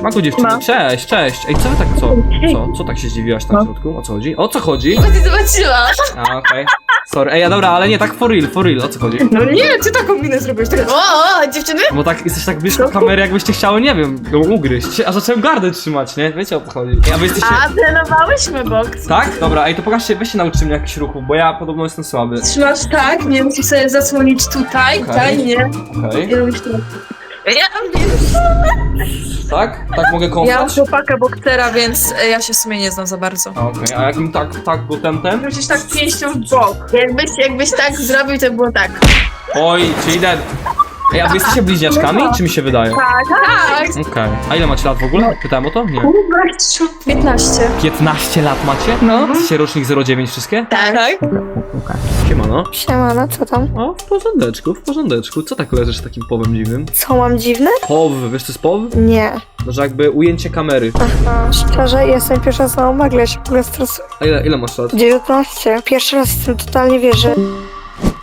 Siemanko dziewczyny, No. cześć, cześć. Ej, co wy tak, co? Co? Co tak się zdziwiłaś tam No. w środku? O co chodzi? O co chodzi? Bo ty zobaczyłaś. A, okej. Sorry. Ej, a dobra, ale nie, tak for real, for real, o co chodzi? No nie, ty taką minę zrobiłeś. Tak... O, o, dziewczyny? Bo tak, jesteś tak blisko kamery, jakbyście chciały, nie wiem, ją ugryźć. A zacząłem gardę trzymać, nie? Wiecie o co chodzi. Ej, a wy jesteście... A, trenowałyśmy boks. Tak? Dobra, ej, to pokażcie, weźcie nauczcie mnie jakichś ruchów, bo ja podobno jestem słaby. Trzymasz tak, nie musisz sobie zasłonić tutaj, tutaj, nie. Okej. I robisz to. Ja, Tak? Tak mogę ja mam kąpać? chłopaka boksera, więc e, ja się w sumie nie znam za bardzo. A, Okej, a jakim tak, tak, bo ten, ten? Musisz tak pięścią w bok. Jakbyś, jakbyś tak zrobił, to było tak. Oj, czyli ten... Ej, a wy jesteście bliźniaczkami, czy mi się wydaje? Tak, tak. Okej. A ile macie lat w ogóle? Pytałem o to? Nie. 15. 15 lat macie? No. Jesteście rocznik 09 wszystkie? Tak. tak. Siemano. Siemano, co tam? O, w porządeczku, w porządeczku. Co tak leżysz takim powem dziwnym? Co mam dziwne? Pow, wiesz co jest pow? Nie. No, że jakby ujęcie kamery. Aha. Szczerze, jestem pierwsza osobą nagle się w ogóle stresuję. A ile, ile masz lat? 19. Pierwszy raz jestem totalnie wierzę.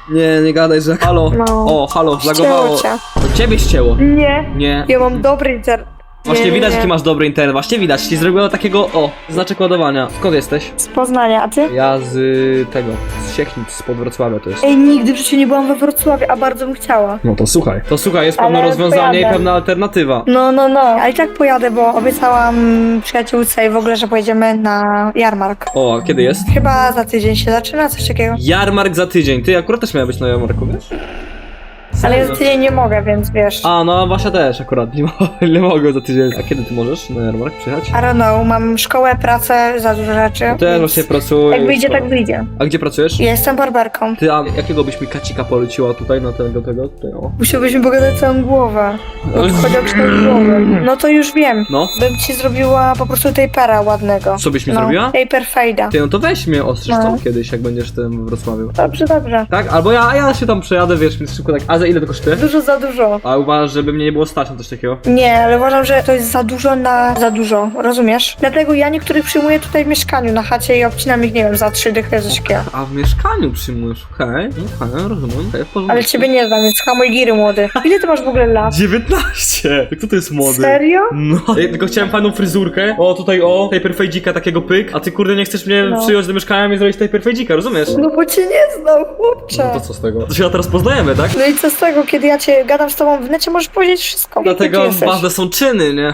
Nie, nie gadaj, że halo. No. O, halo, zlagowało. Ścięło cię. To ciebie ścięło. Nie. Nie. Ja mam dobry internet. Właśnie nie, nie, widać, nie. jaki masz dobry internet. Właśnie widać. Ci zrobiło takiego, o, znaczek ładowania. Skąd jesteś? Z Poznania, a ty? Ja z y, tego, z Siechnic, spod Wrocławia to jest. Ej, nigdy w życiu nie byłam we Wrocławiu, a bardzo bym chciała. No to słuchaj. To słuchaj, jest pewne Ale rozwiązanie i pojadę. pewna alternatywa. No, no, no. Ale i tak pojadę, bo obiecałam przyjaciółce i w ogóle, że pojedziemy na jarmark. O, a kiedy jest? Chyba za tydzień się zaczyna, coś takiego. Jarmark za tydzień. Ty akurat też miała być na jarmarku, wiesz? Ale za tydzień nie mogę, więc wiesz. A, no Wasia też akurat, nie, mo- nie mogę za tydzień. A kiedy ty możesz na jarmark przyjechać? I don't know, mam szkołę, pracę, za dużo rzeczy. Też więc właśnie pracuję. Jak wyjdzie, tak wyjdzie. A gdzie pracujesz? Ja jestem barbarką. Ty, a jakiego byś mi kacika poleciła tutaj na tego, tego, tutaj, o. Musiałbyś pogadać całą głowę. Chodzi o kształt głowy. No to już wiem. No, Bym ci zrobiła po prostu tapera ładnego. co byś mi no, zrobiła? Taper fade'a. Ty, no to weź mnie ostrzyż No. tam kiedyś, jak będziesz w tym w Wrocławiu. Dobrze, dobrze. Tak? Albo ja, ja się tam przejadę, wiesz, więc szybko tak, a za ile to kosztuje? Dużo za dużo. A uważasz, żeby mnie nie było stać na coś takiego? Nie, ale uważam, że to jest za dużo na za dużo, rozumiesz? Dlatego ja niektórych przyjmuję tutaj w mieszkaniu na chacie i obcinam ich, nie wiem, za trzy dychy coś takiego. A w mieszkaniu przyjmujesz, okej, okej, rozumiem, okej, w porządku. Ale ciebie nie znam, więc hamuj giry młody. Ile ty masz w ogóle lat? 19! Kto to jest młody? Serio? No, ja tylko chciałem fajną fryzurkę. O, tutaj o, taper fejdzika takiego pyk. A ty kurde nie chcesz mnie No. przyjąć do mieszkania i zrobić taper fejdzika, rozumiesz? No bo cię nie znam, No chłopcze. to co z tego? To się teraz poznajemy, tak? No i co z tego, kiedy ja cię gadam z tobą w necie, możesz powiedzieć wszystko. Jaki Dlatego jesteś? ważne są czyny, nie?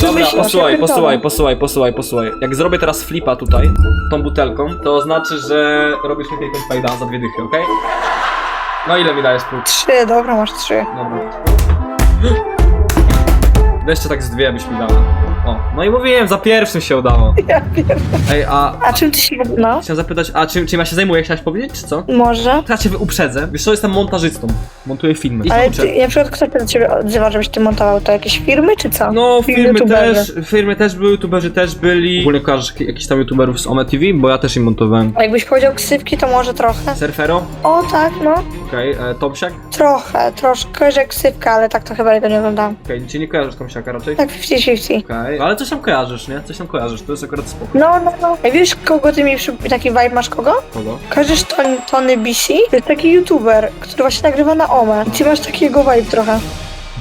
Dobra, myślisz? posłuchaj, Ja posłuchaj, pierdolę. posłuchaj, posłuchaj, posłuchaj. Jak zrobię teraz flipa tutaj, tą butelką, to znaczy, że robisz mi taper fejda za dwie dychy, okej? No ile mi dajesz pół? Trzy, dobra, masz trzy. Dobra. Weźcie tak z dwie, byś mi dała. O, no i mówiłem, za pierwszym się udało. Ja. Ej, a A czym ty się... No, chciałem zapytać, a czym, czym ja się zajmuję, chciałaś powiedzieć, czy co? może. Ja cię uprzedzę. Wiesz co, jestem montażystą. Montuję filmy. I Ale uczę. ty, na przykład kto się do ciebie odzywa, żebyś ty montował? To jakieś firmy, czy co? No, firmy youtuberzy. też, firmy też były, youtuberzy też byli. Ogólnie kojarzysz jak- jakichś tam youtuberów z Ome TV, bo ja też im montowałem. A jakbyś powiedział ksywki, to może trochę. Surfero, O tak, no. Okej, e, Tomsiak, Trochę, troszkę. Kojarzę ksywka, ale tak to chyba jego nie oglądam. okej, okay, nie kojarzysz Tomsiaka raczej? Tak 50-50. Okej, ale coś tam kojarzysz, nie? Coś tam kojarzysz, to jest akurat spoko. No, no, no. A wiesz, kogo ty mi przy... taki vibe masz kogo? Kogo? Kojarzysz Tony, Tony BC? To jest taki youtuber, który właśnie nagrywa na OME. I ty masz takiego vibe trochę.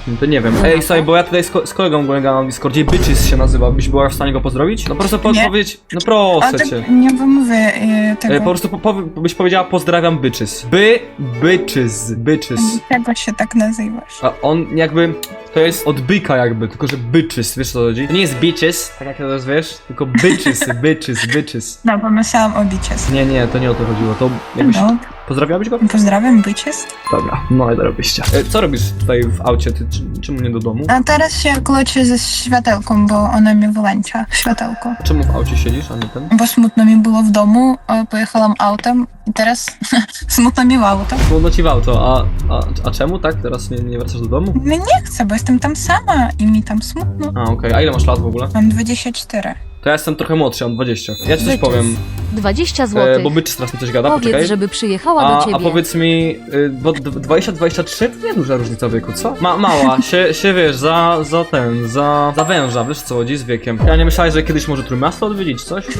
Hmm, To nie wiem. Ej, słuchaj, bo ja tutaj z, ko- z kolegą gadam na Discordzie, Bitches się nazywa, byś była w stanie go pozdrowić? No po prostu Nie. powiedzieć, no A proszę tak cię. nie wymówię e, tego. E, po prostu po, po, byś powiedziała pozdrawiam Bitches. By, Bitches, Bitches. Czego się tak nazywasz? A on jakby, to jest od byka jakby, tylko że Bitches, wiesz co chodzi? To nie jest Bitches, tak jak teraz wiesz, tylko Bitches, Bitches, Bitches. No, pomyślałam o Bicies. Nie, nie, to nie o to chodziło, to jakbyś... No, Pozdrawiałbyś go? pozdrawiam Bicies. Dobra, no i dorobiście. E, co robisz tutaj w aucie, ty, czy, czemu nie do domu? A teraz się kloczę ze światełką, bo ona mi wyłącza światełko. Czemu w aucie siedzisz, a nie ten? Bo smutno mi było w domu, a pojechałam autem i teraz smutno mi w auto. Trudno ci w auto, a, a, a czemu tak? Teraz nie, nie wracasz do domu? No nie chcę, bo jestem tam sama i mi tam smutno. A, okej, a ile masz lat w ogóle? Mam 24. To ja jestem trochę młodszy, mam 20. Ja ci coś powiem, 20 e, zł. bo bycz mi coś gada, Powiedz, poczekaj. żeby przyjechała A, do ciebie. a powiedz mi, y, bo d- 20-23 to nie duża różnica wieku, co? Ma, mała, się, się wiesz, za, za ten, za, za węża, wiesz co chodzi z wiekiem. Ja nie myślałeś, że kiedyś może Trójmiasto odwiedzić, coś?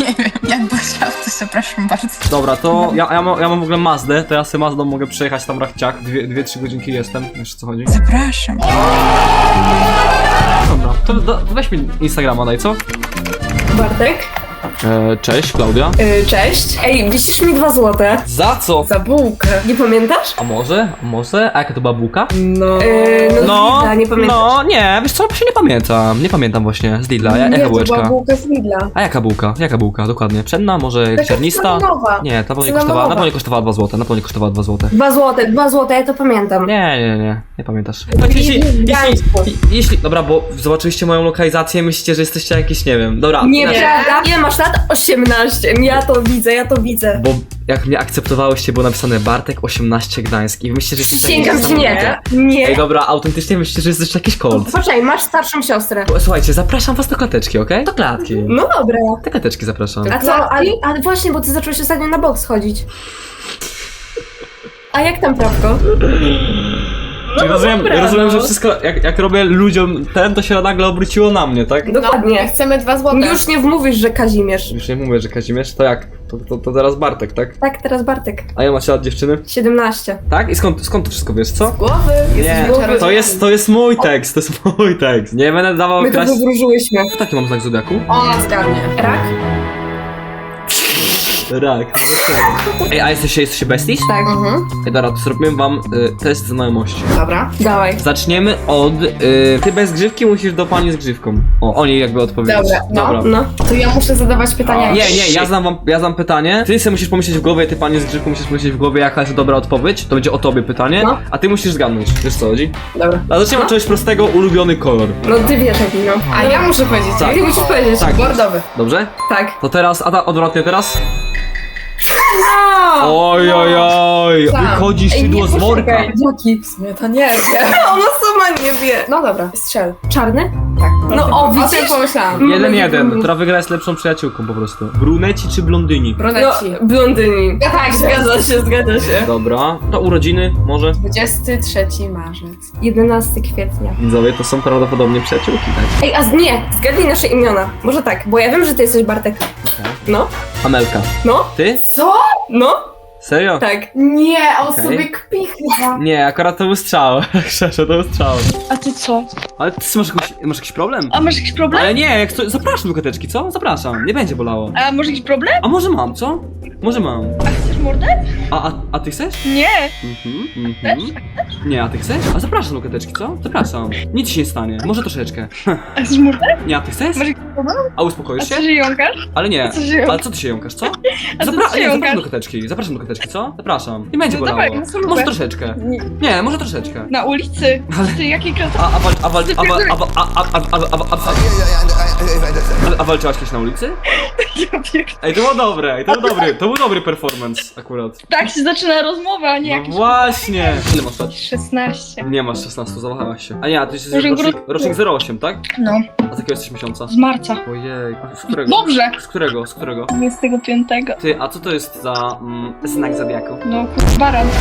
Nie wiem, jakby chciał, to zapraszam bardzo. Dobra, to ja, ja, mam, ja mam w ogóle Mazdę, to ja sobie Mazdą mogę przejechać tam rachciach, 2-3 godzinki jestem, wiesz o co chodzi? Zapraszam. Dobra, to da, weź mi Instagrama daj, co? Bartek? E, cześć, Klaudia. Yy, cześć. Ej, wisisz mi dwa złote. Za co? Za bułkę. Nie pamiętasz? A może? A może? A jaka to była bułka? No. Yy, no, No, Lidla, nie pamiętasz. no, nie, wiesz co, się nie pamiętam. Nie pamiętam właśnie, z Lidla. Ja, nie, jaka to była bułeczka? bułka z Lidla. A jaka bułka? Jaka bułka, dokładnie? Pszenna, może Taka ziarnista? cynamonowa. Nie, ta pewnie Cynamonowa. kosztowała, na pewno nie kosztowała 2 złote, na pewno nie kosztowała 2 złote. Dwa złote, dwa złote, ja to pamiętam. Nie, nie, nie, nie pamiętasz. Jeśli, jeśli, jeśli, jeśli, dobra, bo zobaczyliście moją lokalizację, myślicie, że jesteście jakieś, nie wiem, dobra. Nieprawda. Ile masz lat? 18. Ja to widzę, ja to widzę. Bo jak mnie akceptowałyście, było napisane Bartek 18 Gdańsk i myślicie, że jesteście Przysięgam jakieś ci nie. niesamowite. Nie. Ej, dobra, autentycznie myślicie, że jesteście jakiś kolt. Poczekaj, masz starszą siostrę. Słuchajcie, zapraszam was do klateczki, okej? Do klatki. No dobra. Do klateczki zapraszam. A co? Ale, ale właśnie, bo ty zacząłeś ostatnio na boks chodzić. A jak tam prawko? Rozumiem, dobra, rozumiem no. że wszystko, jak, jak robię ludziom ten, to się nagle obróciło na mnie, tak? Dokładnie. chcemy dwa złote. Już nie wmówisz, że Kazimierz. Już nie mówię, że Kazimierz, to jak? To, to, to teraz Bartek, tak? Tak, teraz Bartek. A ja macie lat dziewczyny? 17. Tak? I skąd, skąd to wszystko wiesz, co? Głowy. Nie, głowy. to jest, to jest mój tekst, to jest mój tekst. Nie będę dawał My to kraść... wywróżyłyśmy. Taki mam znak zodiaku? Ona zgadnie. Rak? Rak. Ej, a jesteście, jesteście besties? Tak. Mhm. Ej, dobra, to zrobimy wam y, test znajomości. Dobra. Dawaj. Zaczniemy od... Y, ty bez grzywki musisz do pani z grzywką. O, oni jakby odpowiedzieć. Dobra, no. No. To ja muszę zadawać pytania. Nie, nie, ja znam wam, ja znam pytanie. Ty sobie musisz pomyśleć w głowie, ty panie z grzywką musisz pomyśleć w głowie, jaka jest dobra odpowiedź. To będzie o tobie pytanie, No. a ty musisz zgadnąć. Wiesz co chodzi? Dobra. A zaczniemy od czegoś prostego, ulubiony kolor. No ty wiesz jaki, no. A ja muszę powiedzieć. Tak. Ty musisz powiedzieć. Tak. Bordowy. Dobrze? Tak. To teraz, a ta odwrotnie teraz? No. Oj, oj, oj, wychodzi szydło z worka. poczekaj. Jaki? W sumie to nie wiem. Ona sama nie wie. No dobra, strzel. Czarny? Tak. No o, widzisz? pomyślałam. Jeden, jeden, która wygra jest lepszą przyjaciółką po prostu. Bruneci czy blondyni? Bruneci. No, blondyni. Tak, Zgadza się, zgadza się. Dobra, to urodziny może? 23 marzec. 11 kwietnia. Widzowie, to są prawdopodobnie przyjaciółki, tak? Ej, a z- nie, zgadnij nasze imiona. Może tak, bo ja wiem, że ty jesteś Bartek. Okej. No, Amelka. no, Ty? Co? no, Serio? tak. Nie, on Okej. sobie kpi chyba. Nie, akurat to był strzał. Szczerze, to był strzał. A ty co? Ale ty masz jakiś, masz jakiś problem? A masz jakiś problem? Ale nie, jak to, zapraszam do koteczki, co? Zapraszam, nie będzie bolało. A masz jakiś problem? A może mam, co? Może mam. A chcesz mordę? A, a, a ty chcesz? Nie! Mhm, mhm. Nie, a ty chcesz? A zapraszam do kateczki, co? Zapraszam. Nic się nie stanie. Może troszeczkę. A chcesz mordę? Nie, a ty chcesz? Może kogo? A A uspokoisz się? co, że jąkasz? Ale nie. co się jąkasz? Ale co ty się jąkasz, co? A co ty się nie, zapraszam do kateczki. Zapraszam do kateczki, co? Zapraszam. Nie będzie No bolało. dawaj, no. Może troszeczkę. Nie. Nie, może troszeczkę. Na ulicy? Ale- Czy jakiej klasy? A, walczyłaś kiedyś na ulicy? Ja pier- Ej, to było dobre, to był dobry, to był dobry performance akurat. Tak się zaczyna rozmowa, a nie No jakieś... właśnie! Ile masz lat? 16. Nie masz 16, zawahałaś się. A nie, a ty jesteś Może rocznik, grudniu. rocznik 08, tak? No, A z jakiego jesteś miesiąca? z marca. Ojej, a z którego? Dobrze. Z którego, z którego? 25. Ty, a co to jest za mm, znak zodiaku? No, kurwa, baran.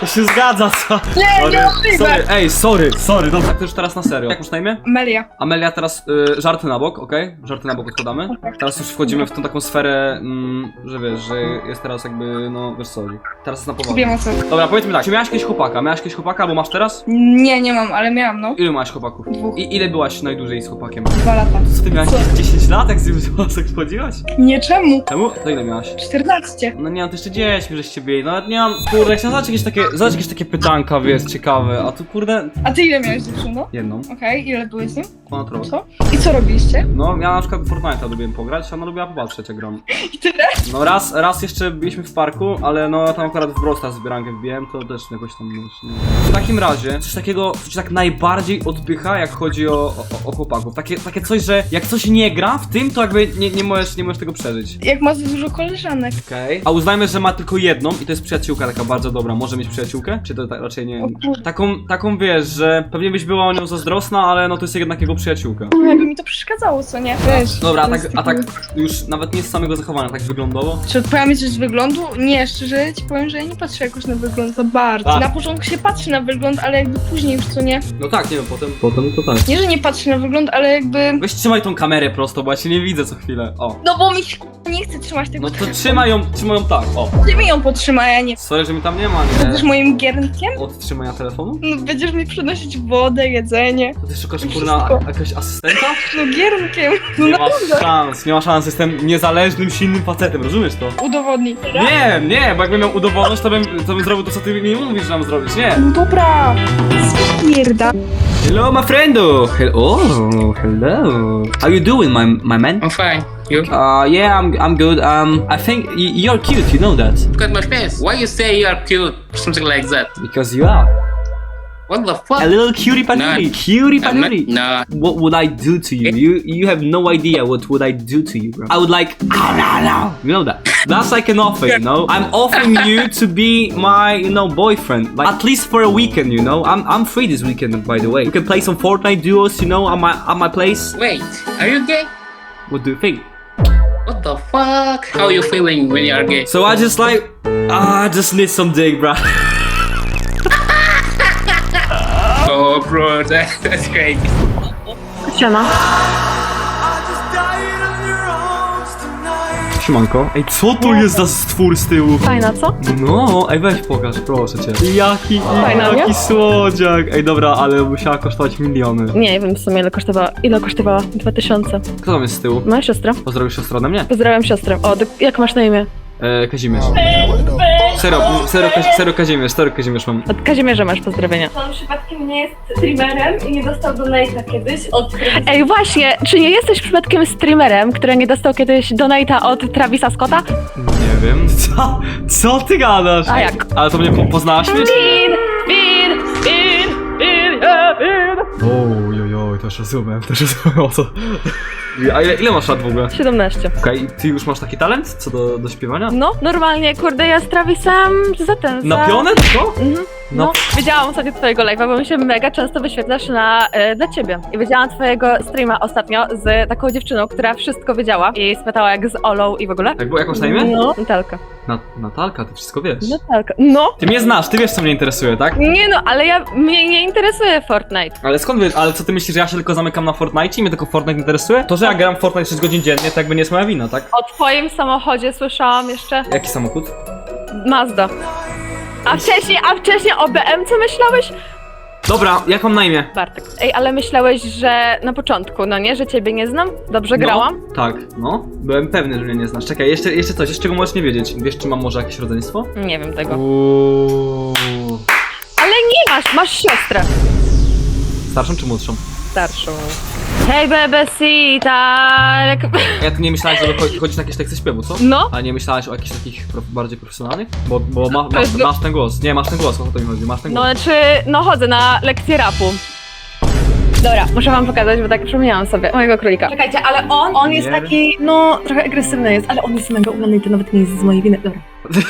To się zgadza, co? Nie, Sorry, niemożliwe. sorry, ej, sorry, sorry, dobra, tak to już teraz na serio. Jak masz na imię? Melia. Amelia, teraz y, żarty na bok, okej? Żarty na bok odkładamy. Teraz już wchodzimy w tą taką sferę, mm, że wiesz, że jest teraz jakby, no, wiesz co chodzi. Teraz jest na poważnie. Wiem o co. Dobra, powiedzmy tak, czy miałaś kiedyś chłopaka? Miałaś kiedyś chłopaka, albo masz teraz? Nie, nie mam, ale miałam, no. Ilu masz chłopaków? Dwóch. I ile byłaś najdłużej z chłopakiem? Dwa lata. Co ty miałaś Co? 10 lat, jak z nim jak wchodziłaś? Nie, czemu? Czemu? To ile miałaś? 14. No nie, no to jeszcze dziećmi żeście byli, no nie mam, kurde, chciałem zadać jakieś takie, zadać jakieś takie pytanka, wiesz, ciekawe, a tu kurde, A ty ile miałeś dziewczyno? jedną, Okej, ile byłeś z nim? ponad rok. Co? I co robiliście? No, ja na przykład w Fortnite'a lubiłem pograć, a ona lubiła popatrzeć jak gram. I tyle? No raz, raz jeszcze byliśmy w parku, ale no tam akurat w Brawl Stars zbierankę wbiłem, to też jakoś tam wiesz, nie. W takim razie, coś takiego, co cię tak najbardziej odpycha, jak chodzi o, o, o chłopaków. Takie, takie coś, że jak coś nie gra w tym, to jakby nie, nie, możesz, nie możesz tego przeżyć. Jak ma za dużo koleżanek. Okej. A uznajmy, że ma tylko jedną i to jest przyjaciółka taka bardzo dobra. Może mieć przyjaciółkę? Czy to tak raczej nie? Kurde. Taką, taką wiesz, że pewnie byś była o nią zazdrosna, ale no to jest jednak jego przyjaciółka. No, jakby mi to przeszkadzało, co nie? Wiesz. Dobra, a to tak, jest a tak już nawet nie z samego zachowania, tak wyglądowo. Czy odpowiada mi coś z wyglądu? Nie, szczerze ci powiem, że ja nie patrzę jakoś na wygląd za bardzo. Tak. Na początku się patrzy na wygląd, ale jakby później już co nie. No tak, nie wiem, potem. Potem to tak. Nie, że nie patrzy na wygląd, ale jakby... Weź trzymaj tą kamerę prosto, bo ja się nie widzę co chwilę. O. No bo mi się nie chce trzymać tego. No to trzymaj ją, trzymaj ją tak, o. Ty mi ją potrzymaj, a nie. Sorry, że mi tam nie ma, Będziesz nie? moim giernikiem? Od trzymania telefonu? No, będziesz mi przynosić wodę, jedzenie. To ty szukasz kurna Wszystko. jakiegoś asystenta? No giernikiem. No Nie ma naprawdę. szans, nie ma szans, jestem niezależnym, silnym facetem, rozumiesz to? Udowodnij. Nie, nie, bo jakbym miał udowodnić, to bym, to bym zrobił to, co ty mi mówisz, że mam zrobić, nie. No dobra. Mierda. Hello, my friendo. Hello, hello. How you doing, my my man? I'm fine. You? Uh, yeah, I'm I'm good. Um, I think y- you're cute. You know that at my face. Why you say you are cute? Something like that. because you are What the fuck? a little cutie patootie, cutie patootie. no. What would I do to you? You you have no idea what would I do to you, bro. I would like, oh, no, no. you know that. That's like an offer, you know. I'm offering you to be my, you know, boyfriend, like at least for a weekend, you know. I'm I'm free this weekend, by the way. We can play some Fortnite duos, you know, at my at my place. Wait, are you gay? What do you think? What the fuck? How are you feeling when you are gay? So I just like, ah, I just need some dick, bro. Oh, bro, that, that's crazy. Siema. Siemanko. Ej, co to jest za stwór z tyłu? Fajna, co? No, ej weź pokaż, proszę cię. Jaki, Fajna, jaki nie? słodziak. Ej, dobra, ale musiała kosztować miliony. Nie wiem w sumie ile kosztowała. Ile kosztowała? 2000. Kto tam jest z tyłu? Moja siostra. Pozdrowisz siostrę ode mnie? Pozdrawiam siostrę. O, jak masz na imię? E, Kazimierz. Serio, Kaz- serio Kazimierz, serio Kazimierz mam. Od Kazimierza masz pozdrowienia. On przypadkiem nie jest streamerem i nie dostał donate'a kiedyś od Ej, właśnie, czy nie jesteś przypadkiem streamerem, który nie dostał kiedyś donate'a od Travisa Scotta? Nie wiem. Co? Co ty gadasz? A jak? Ale to mnie po poznałaś mnie? Spin, spin, spin, yeah, spin. Ojojoj, też rozumiem, też rozumiem o co. A ile, ile masz lat w ogóle? 17. Okej, ty już masz taki talent co do, do śpiewania? No, normalnie, kurde, ja z Travisem za ten, za... Na pionę? Co? Mhm. No. No, wiedziałam ostatnio twojego live'a, bo mi się mega często wyświetlasz na, e, dla ciebie. I widziałam twojego streama ostatnio z taką dziewczyną, która wszystko wiedziała i spytała jak z Olą i w ogóle. Jak, było- jak masz na imię? No, Natalka. Na, Natalka, ty wszystko wiesz. Natalka. No. Ty mnie znasz, ty wiesz co mnie interesuje, tak? Nie no, ale ja, mnie nie interesuje Fortnite. Ale skąd wiesz, ale co ty myślisz, że ja się tylko zamykam na Fortnite i mnie tylko Fortnite interesuje? To, że ja gram w Fortnite 6 godzin dziennie, to jakby nie jest moja wina, tak? O twoim samochodzie słyszałam jeszcze Jaki samochód? Mazda. A wcześniej, a wcześniej o BM co myślałeś? Dobra, jak mam na imię? Bartek. Ej, ale myślałeś, że na początku, no nie, że ciebie nie znam? Dobrze grałam? No, tak, no. Byłem pewny, że mnie nie znasz. Czekaj, jeszcze, jeszcze coś, jeszcze czego możesz nie wiedzieć. Wiesz, czy mam może jakieś rodzeństwo? Nie wiem tego. Uuuu. Ale nie masz, masz siostrę. Starszą czy młodszą? Starszą. Hej, bebesita! Ja ty nie myślałeś, żeby cho- chodzić na jakieś lekcje śpiewu, co? No, A nie myślałeś o jakichś takich pro, bardziej profesjonalnych? Bo, bo ma, masz, jest- masz ten głos. Nie, masz ten głos, o to mi chodzi, masz ten no głos. znaczy, no chodzę na lekcję rapu. Dobra, muszę wam pokazać, bo tak przypomniałam sobie mojego królika. Czekajcie, ale on, on jest Nie taki, no, trochę agresywny jest, ale on jest mega ulany i to nawet nie jest z mojej winy. Dobra.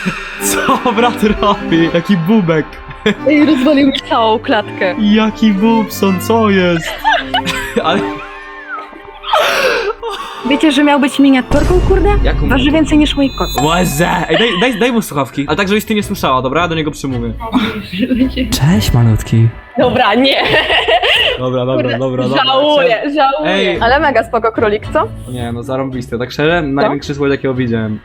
Co brat robi? Jaki bubek? I rozwalił mi całą klatkę. Jaki bubson, co jest? Ale Wiecie, że miał być miniaturką, kurde? Jaką Waży więcej niż mój kot. Łezę! Ej, daj, daj, daj mu słuchawki. Ale tak, żebyś ty nie słyszała, dobra? Ja do niego przymówię. Cześć, malutki. Dobra, nie. Dobra, dobra, Kurde, dobra, dobra. żałuję, żałuję. Ej. Ale mega spoko królik, co? Nie, no zarąbiste. Tak szczerze, największy słodziak jakiego widziałem.